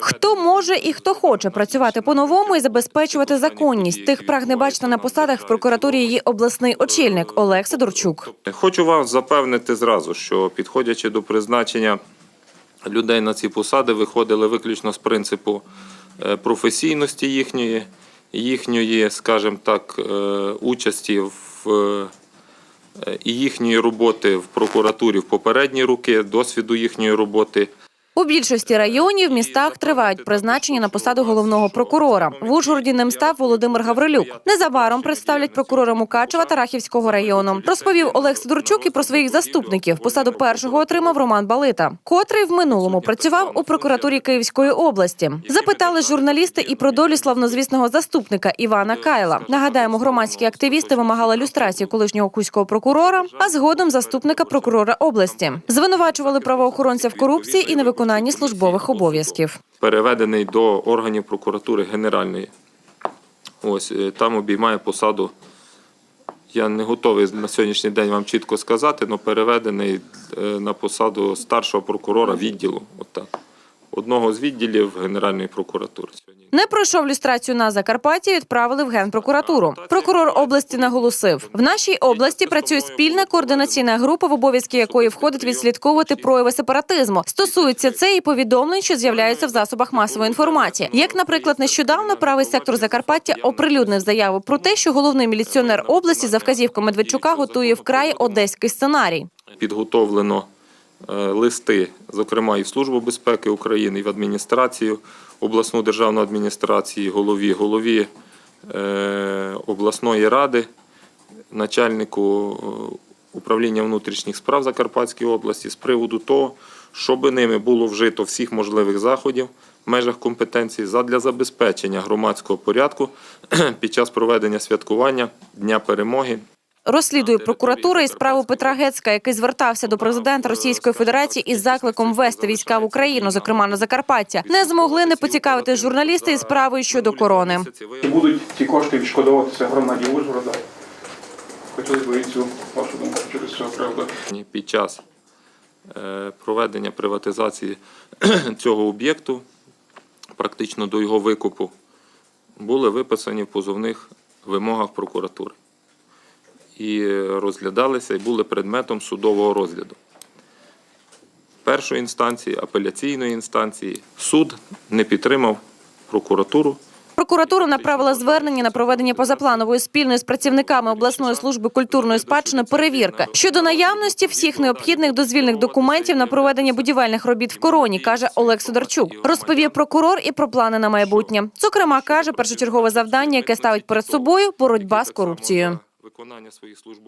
Хто може і хто хоче працювати по-новому і забезпечувати законність? Тих прагне бачити на посадах в прокуратурі її обласний очільник Олег Сидорчук. Хочу вас запевнити зразу, що підходячи до призначення людей на ці посади, виходили виключно з принципу е, професійності їхньої, їхньої, скажімо так, е, участі в е, і їхньої роботи в прокуратурі в попередні роки, досвіду їхньої роботи. У більшості районів містах тривають призначення на посаду головного прокурора. В Ужгороді ним став Володимир Гаврилюк. Незабаром представлять прокурора Мукачева та Рахівського району. Розповів Олег Сидорчук і про своїх заступників. Посаду першого отримав Роман Балита, котрий в минулому працював у прокуратурі Київської області. Запитали журналісти і про долю славнозвісного заступника Івана Кайла. Нагадаємо, громадські активісти вимагали люстрації колишнього кузького прокурора, а згодом заступника прокурора області. Звинувачували правоохоронця в корупції і невиконанні службових обов'язків. переведений до органів прокуратури Генеральної. Ось е, там обіймає посаду. Я не готовий на сьогоднішній день вам чітко сказати, але переведений е, на посаду старшого прокурора відділу. Отак. Одного з відділів Генеральної прокуратури. Не пройшов люстрацію на Закарпатті, відправили в генпрокуратуру. Прокурор області наголосив: в нашій області працює спільна координаційна група, в обов'язки якої входить відслідковувати прояви сепаратизму. Стосується це і повідомлень, що з'являються в засобах масової інформації. Як, наприклад, нещодавно правий сектор Закарпаття оприлюднив заяву про те, що головний міліціонер області за вказівкою Медведчука готує вкрай одеський сценарій. Підготовлено листи, зокрема і в Службу безпеки України, і в адміністрацію, обласну державну адміністрацію, голові, голові е, обласної ради, начальнику е, управління внутрішніх справ Закарпатської області з приводу того, щоб ними було вжито всіх можливих заходів в межах компетенції задля забезпечення громадського порядку під час проведення святкування Дня перемоги Розслідує прокуратура і справу Петра Гецька, який звертався до президента Російської Федерації із закликом ввести війська в Україну, зокрема на Закарпаття. Не змогли не поцікавити журналісти із справою щодо корони. Чи будуть ці кошти відшкодовуватися громаді Ужгорода? Хотілося б і цю вашу думку через цього приводу. Під час е, проведення приватизації цього об'єкту, практично до його викупу, були виписані в позовних вимогах прокуратури і розглядалися і були предметом судового розгляду. Першої інстанції, апеляційної інстанції суд не підтримав прокуратуру Прокуратура направила звернення на проведення позапланової спільної з працівниками обласної служби культурної спадщини перевірки щодо наявності всіх необхідних дозвільних документів на проведення будівельних робіт в короні, каже Олег Сидорчук. Розповів прокурор і про плани на майбутнє. Зокрема, каже першочергове завдання, яке ставить перед собою боротьба з корупцією. Виконання своїх службових